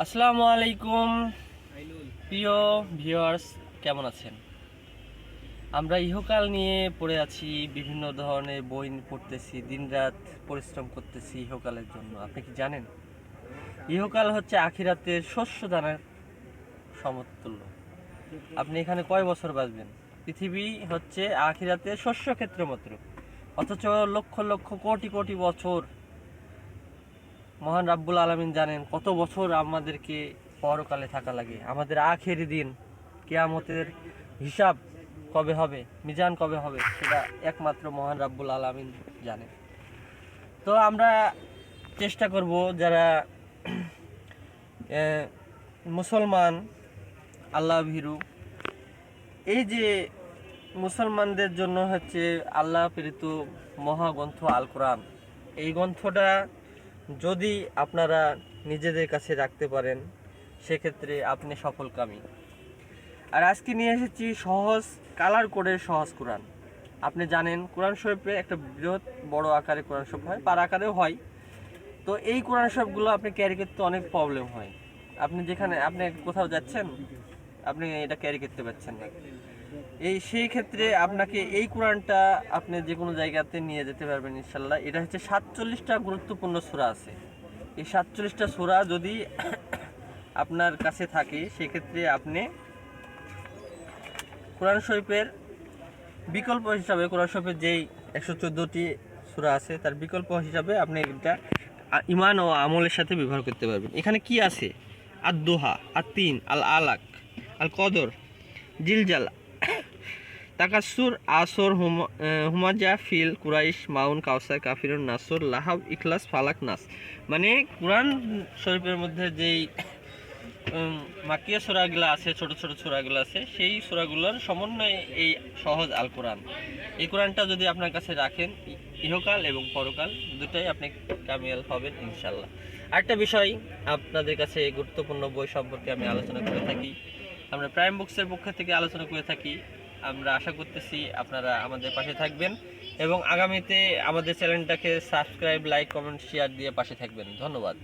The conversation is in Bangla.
আসসালামু আলাইকুম। প্রিয় ভিউয়ার্স, কেমন আছেন? আমরা ইহকাল নিয়ে পড়ে আছি, বিভিন্ন ধরনের বই পড়তেছি, দিনরাত পরিশ্রম করতেছি ইহকালের জন্য। আপনি কি জানেন? ইহকাল হচ্ছে আখিরাতের শস্য দানার সমতুল্য। আপনি এখানে কয় বছর বাঁচবেন? পৃথিবী হচ্ছে আখিরাতের শস্য ক্ষেত্র মাত্র। অথচ লক্ষ লক্ষ কোটি কোটি বছর মহান রাব্বুল আলমিন জানেন কত বছর আমাদেরকে পরকালে থাকা লাগে। আমাদের আখেরি দিন, কেয়ামতের হিসাব কবে হবে, মিজান কবে হবে, সেটা একমাত্র মহান রাব্বুল আলমিন জানে তো আমরা চেষ্টা করব যারা মুসলমান, আল্লাহ ভীরু, এই যে মুসলমানদের জন্য হচ্ছে আল্লাহ প্রেরিত মহাগ্রন্থ আল কোরআন এই গ্রন্থটা যদি আপনারা নিজেদের কাছে রাখতে পারেন, সেক্ষেত্রে আপনি সফলকামী আর আজকে নিয়ে এসেছি সহজ কালার কোডের সহজ কোরআন। আপনি জানেন, কোরআন শরীফে একটা বৃহৎ বড় আকারে কোরআন শরীফ হয়, পার আকারেও হয়। তো এই কোরআন শরীফগুলো আপনি ক্যারি করতে অনেক প্রবলেম হয়। আপনি যেখানে, আপনি কোথাও যাচ্ছেন, আপনি এটা ক্যারি করতে পারছেন না। এই সেই ক্ষেত্রে আপনাকে এই কোরআনটা আপনি যে কোনো জায়গাতে নিয়ে যেতে পারবেন, ইনশাল্লাহ। এটা হচ্ছে সাতচল্লিশটা গুরুত্বপূর্ণ সূরা আছে। এই সাতচল্লিশটা সূরা যদি আপনার কাছে থাকে, সেক্ষেত্রে আপনি কোরআন শরীফের বিকল্প হিসাবে, কোরআন শরীফের যেই একশো চোদ্দোটি সূরা আছে, তার বিকল্প হিসাবে আপনি এটা ইমান ও আমলের সাথে ব্যবহার করতে পারবেন। এখানে কি আছে? আর দোহা আর তিন আল আলাক আল কদর জিলজাল তাকাসুর, আসর হুমাজা ফিল, কুরাইশ, মাউন কাউসার কাফিরুন, নাসর, লাহাব, ইখলাস, ফালাক, নাস। মানে কোরআন শরীফের মধ্যে যেই মাকিয়া সোরাগুলো আছে, ছোট ছোট সোরাগুলো আছে, সেই সোরাগুলোর সমন্বয়ে এই সহজ আল কোরআন এই কোরআনটা যদি আপনার কাছে রাখেন, ইহকাল এবং পরকাল, দুটাই আপনি কামিয়াল হবেন ইনশাল্লাহ আরেকটা বিষয় আপনাদের কাছে গুরুত্বপূর্ণ বই সম্পর্কে আমি আলোচনা করে থাকি। আমরা প্রাইম বুকসের পক্ষ থেকে আলোচনা করে থাকি। আমরা আশা করতেছি আপনারা আমাদের পাশে থাকবেন এবং আগামীতে আমাদের চ্যানেলটাকে সাবস্ক্রাইব, লাইক, কমেন্ট শেয়ার দিয়ে পাশে থাকবেন। ধন্যবাদ।